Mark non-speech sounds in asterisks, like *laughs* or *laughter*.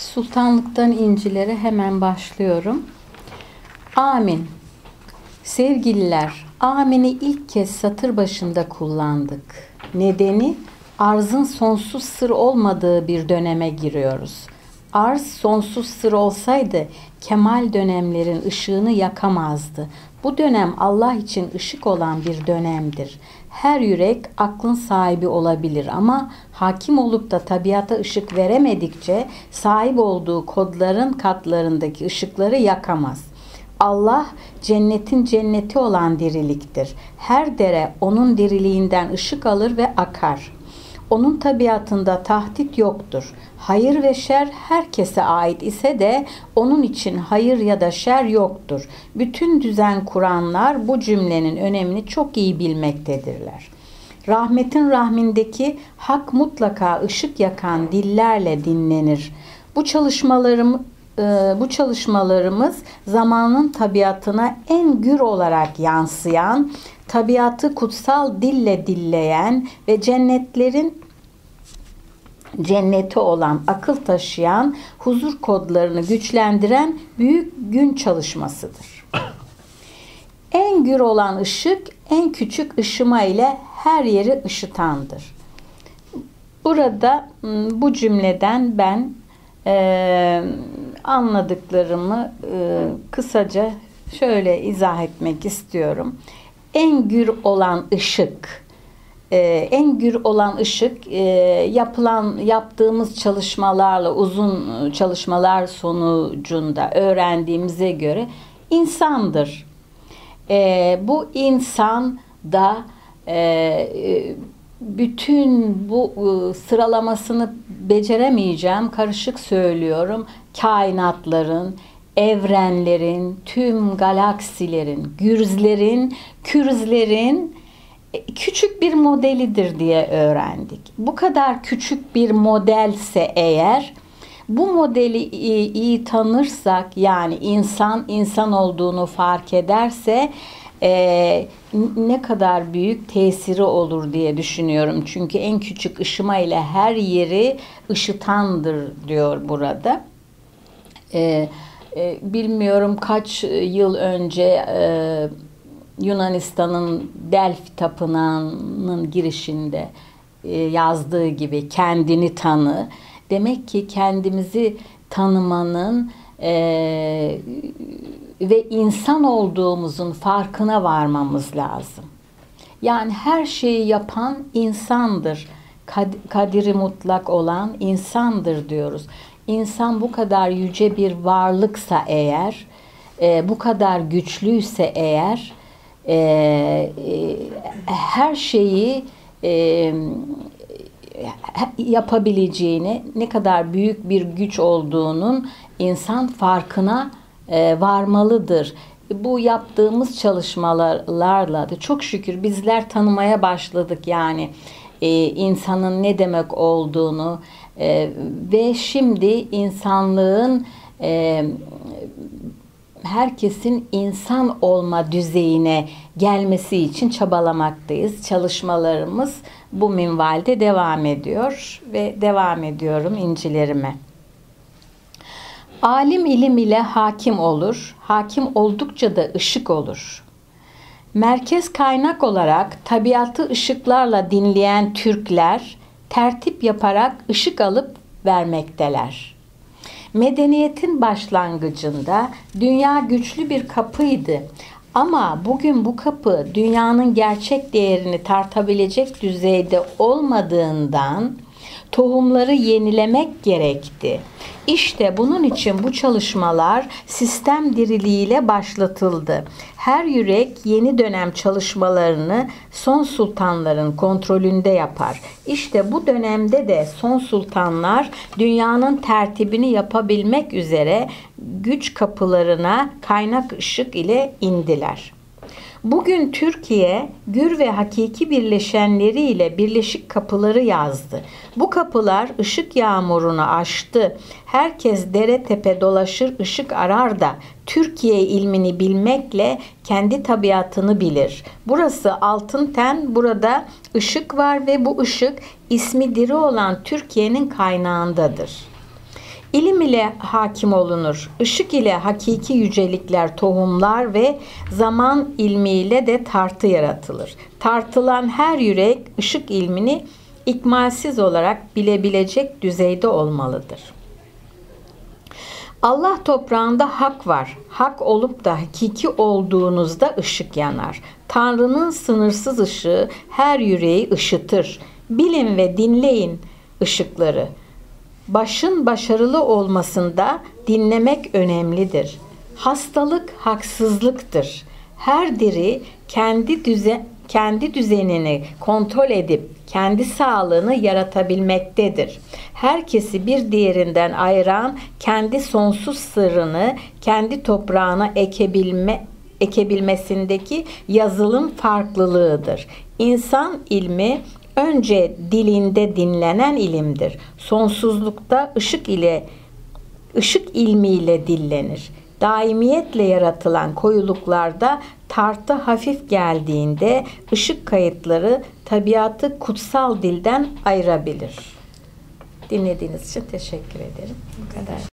Sultanlıktan incilere hemen başlıyorum. Amin. Sevgililer, amini ilk kez satır başında kullandık. Nedeni arzın sonsuz sır olmadığı bir döneme giriyoruz. Arz sonsuz sır olsaydı kemal dönemlerin ışığını yakamazdı. Bu dönem Allah için ışık olan bir dönemdir. Her yürek aklın sahibi olabilir ama hakim olup da tabiata ışık veremedikçe sahip olduğu kodların katlarındaki ışıkları yakamaz. Allah cennetin cenneti olan diriliktir. Her dere onun diriliğinden ışık alır ve akar. Onun tabiatında tahdit yoktur. Hayır ve şer herkese ait ise de onun için hayır ya da şer yoktur. Bütün düzen kuranlar bu cümlenin önemini çok iyi bilmektedirler. Rahmetin rahmindeki hak mutlaka ışık yakan dillerle dinlenir. Bu çalışmalarım e, bu çalışmalarımız zamanın tabiatına en gür olarak yansıyan, tabiatı kutsal dille dilleyen ve cennetlerin cenneti olan, akıl taşıyan, huzur kodlarını güçlendiren büyük gün çalışmasıdır. *laughs* En gür olan ışık, en küçük ışıma ile her yeri ışıtandır. Burada bu cümleden ben e, anladıklarımı e, kısaca şöyle izah etmek istiyorum. En gür olan ışık, e, en gür olan ışık e, yapılan yaptığımız çalışmalarla uzun çalışmalar sonucunda öğrendiğimize göre insandır. E, bu insan da e, bütün bu e, sıralamasını beceremeyeceğim karışık söylüyorum kainatların evrenlerin tüm galaksilerin gürzlerin kürüzlerin küçük bir modelidir diye öğrendik. Bu kadar küçük bir modelse eğer bu modeli iyi, iyi tanırsak yani insan insan olduğunu fark ederse e, ne kadar büyük tesiri olur diye düşünüyorum. Çünkü en küçük ışıma ile her yeri ışıtandır diyor burada. E, e, bilmiyorum kaç yıl önce e, Yunanistan'ın Delphi Tapınağı'nın girişinde e, yazdığı gibi kendini tanı. Demek ki kendimizi tanımanın e, ve insan olduğumuzun farkına varmamız lazım. Yani her şeyi yapan insandır. Kadiri mutlak olan insandır diyoruz. İnsan bu kadar yüce bir varlıksa eğer, e, bu kadar güçlüyse eğer, e, e, her şeyi e, yapabileceğini, ne kadar büyük bir güç olduğunun insan farkına e, varmalıdır. Bu yaptığımız çalışmalarla da çok şükür bizler tanımaya başladık yani e, insanın ne demek olduğunu e, ve şimdi insanlığın e, herkesin insan olma düzeyine gelmesi için çabalamaktayız. Çalışmalarımız bu minvalde devam ediyor ve devam ediyorum incilerime. Alim ilim ile hakim olur, hakim oldukça da ışık olur. Merkez kaynak olarak tabiatı ışıklarla dinleyen Türkler tertip yaparak ışık alıp vermekteler. Medeniyetin başlangıcında dünya güçlü bir kapıydı. Ama bugün bu kapı dünyanın gerçek değerini tartabilecek düzeyde olmadığından tohumları yenilemek gerekti. İşte bunun için bu çalışmalar sistem diriliğiyle başlatıldı. Her yürek yeni dönem çalışmalarını son sultanların kontrolünde yapar. İşte bu dönemde de son sultanlar dünyanın tertibini yapabilmek üzere güç kapılarına kaynak ışık ile indiler.'' Bugün Türkiye gür ve hakiki birleşenleriyle birleşik kapıları yazdı. Bu kapılar ışık yağmurunu aştı. Herkes dere tepe dolaşır ışık arar da Türkiye ilmini bilmekle kendi tabiatını bilir. Burası altın ten, burada ışık var ve bu ışık ismi diri olan Türkiye'nin kaynağındadır. İlim ile hakim olunur. Işık ile hakiki yücelikler, tohumlar ve zaman ilmiyle de tartı yaratılır. Tartılan her yürek ışık ilmini ikmalsiz olarak bilebilecek düzeyde olmalıdır. Allah toprağında hak var. Hak olup da hakiki olduğunuzda ışık yanar. Tanrı'nın sınırsız ışığı her yüreği ışıtır. Bilin ve dinleyin ışıkları. Başın başarılı olmasında dinlemek önemlidir. Hastalık haksızlıktır. Her diri kendi düzen kendi düzenini kontrol edip kendi sağlığını yaratabilmektedir. Herkesi bir diğerinden ayıran kendi sonsuz sırrını kendi toprağına ekebilme ekebilmesindeki yazılım farklılığıdır. İnsan ilmi önce dilinde dinlenen ilimdir. Sonsuzlukta ışık ile ışık ilmiyle dillenir. Daimiyetle yaratılan koyuluklarda tartı hafif geldiğinde ışık kayıtları tabiatı kutsal dilden ayırabilir. Dinlediğiniz için teşekkür ederim. Bu kadar.